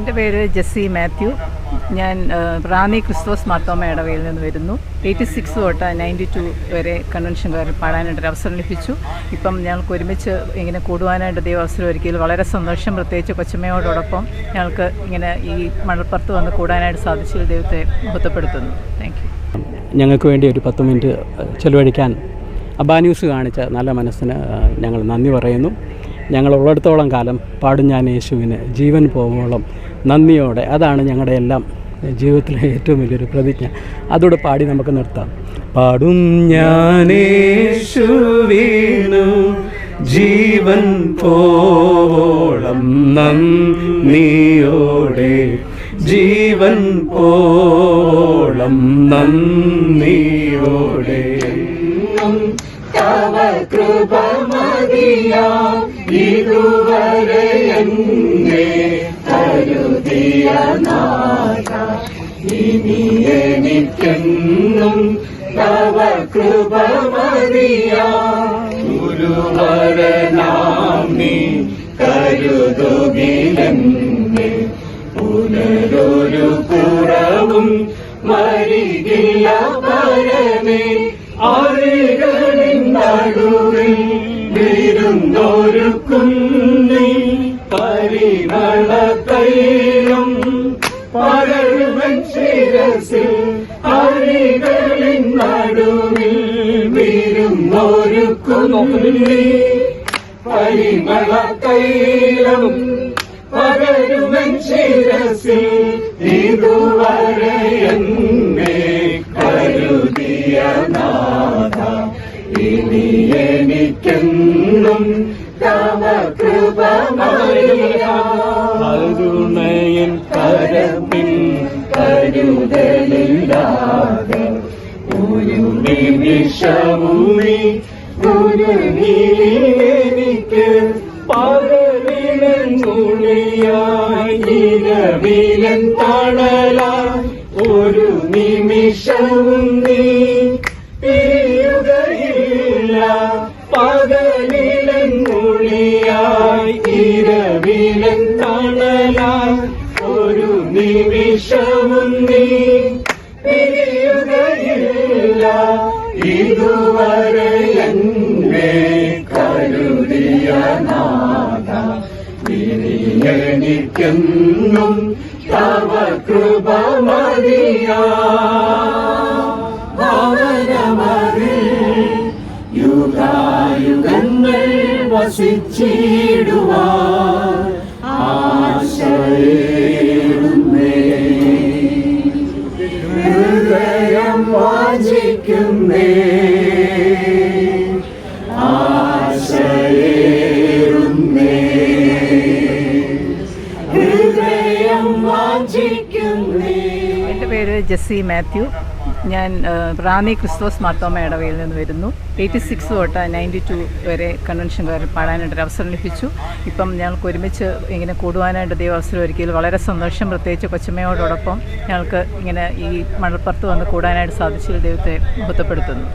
എന്റെ പേര് ജെസ്സി മാത്യു. ഞാൻ റാണി ക്രിസ്തോസ് മാർത്തോമ ഇടവയിൽ നിന്ന് വരുന്നു. എയ്റ്റി സിക്സ് തൊട്ട് നയന്റി ടു വരെ കൺവെൻഷൻകാരിൽ പാടാനായിട്ട് ഒരു അവസരം ലഭിച്ചു. ഇപ്പം ഞങ്ങൾക്ക് ഒരുമിച്ച് ഇങ്ങനെ കൂടുവാനായിട്ട് ദൈവം അവസരം ഒരുക്കിയതിൽ വളരെ സന്തോഷം. പ്രത്യേകിച്ച് കൊച്ചമ്മയോടൊപ്പം ഞങ്ങൾക്ക് ഇങ്ങനെ ഈ മണൽപ്പുറത്ത് വന്ന് കൂടാനായിട്ട് സാധിച്ചതിൽ ദൈവത്തെ ബോധപ്പെടുത്തുന്നു താങ്ക് ഞങ്ങൾക്ക് വേണ്ടി ഒരു പത്ത് മിനിറ്റ് ചെലവഴിക്കാൻ അബാ ന്യൂസ് കാണിച്ച നല്ല മനസ്സിന് ഞങ്ങൾ നന്ദി പറയുന്നു. ഞങ്ങൾ ഉള്ളിടത്തോളം കാലം പാടും ഞാൻ യേശുവിന്. ജീവൻ പോകുമ്പോളും നന്ദിയോടെ. അതാണ് ഞങ്ങളുടെ എല്ലാം ജീവിതത്തിലെ ഏറ്റവും വലിയൊരു പ്രതിജ്ഞ. അതോടെ പാടി നമുക്ക് നിർത്താം. പാടും ഞാൻ യേശുവിനു ജീവൻ പോളം നന്ദിയോടെ. ജീവൻ പോളം നന്ദിയോടെ. തവ കൃപ മതിയാ. ഇതുവരെ എന്നെ കരുതിയ നാഥ ഇനി എനിക്കെന്നും തവ കൃപ മതിയാ. ഗുരുവരനാം നീ കരുതുകിലെന്നെ പുനരൊരു കുറവും മരികില്ല പരമേ. ആളുകളിൻ നടുവിൽ വിരുന്നൊരു കുന്നി പരിമളത്തൈലും തൈലം പരവൻ ശിരസിൽ ആളുകളിൻ നടുവിൽ വിരുന്നൊരു കുന്നി പരിമളത്തൈലും തൈലം പകരുവൻ ശിരസിൽ ഇതുവരെ എന്നെ കരുതിയ നാഥ ഇനി എനിക്കെന്നും തവ കൃപ കരുണയൻ കരപ്പിൻ കരുതലില്ലാതെ ഒരു നിമിഷമൂമി ഒരു നീലിക്ക് പകലിലൻ തുണിയായി ഇരവിലൻ തണലായി ഒരു നിമിഷവും നീ തണലായി ഒരു നിമിഷവും നീ പിരിയുകയില്ല. ഇതുവരെ എന്നെ കരുതിയ നാഥ ഇനി തവ കൃപ മതിയാ. യുഗായുഗങ്ങൾ വസിച്ചിടുവാൻ ഹൃദയം വാഞ്ചിക്കുന്നേ. ആശയേറുന്നേ ഹൃദയം വാഞ്ചിക്കുന്നേ. എന്റെ പേര് ജെസ്സി മാത്യു. ഞാൻ റാമി ക്രിസ്തോസ് മാർത്തോമ ഇടവയിൽ നിന്ന് വരുന്നു. എയ്റ്റി സിക്സ് തൊട്ട് നയന്റി ടു വരെ കൺവെൻഷൻകാരിൽ പാടാനായിട്ടൊരു അവസരം ലഭിച്ചു. ഇപ്പം ഞങ്ങൾക്ക് ഒരുമിച്ച് ഇങ്ങനെ കൂടുവാനായിട്ട് ദൈവം അവസരം ഒരുക്കിയതിൽ വളരെ സന്തോഷം. പ്രത്യേകിച്ച് കൊച്ചമ്മയോടൊപ്പം ഞങ്ങൾക്ക് ഇങ്ങനെ ഈ മണൽപ്പുറത്ത് വന്ന് കൂടാനായിട്ട് സാധിച്ചതിൽ ദൈവത്തെ മഹത്വപ്പെടുത്തുന്നു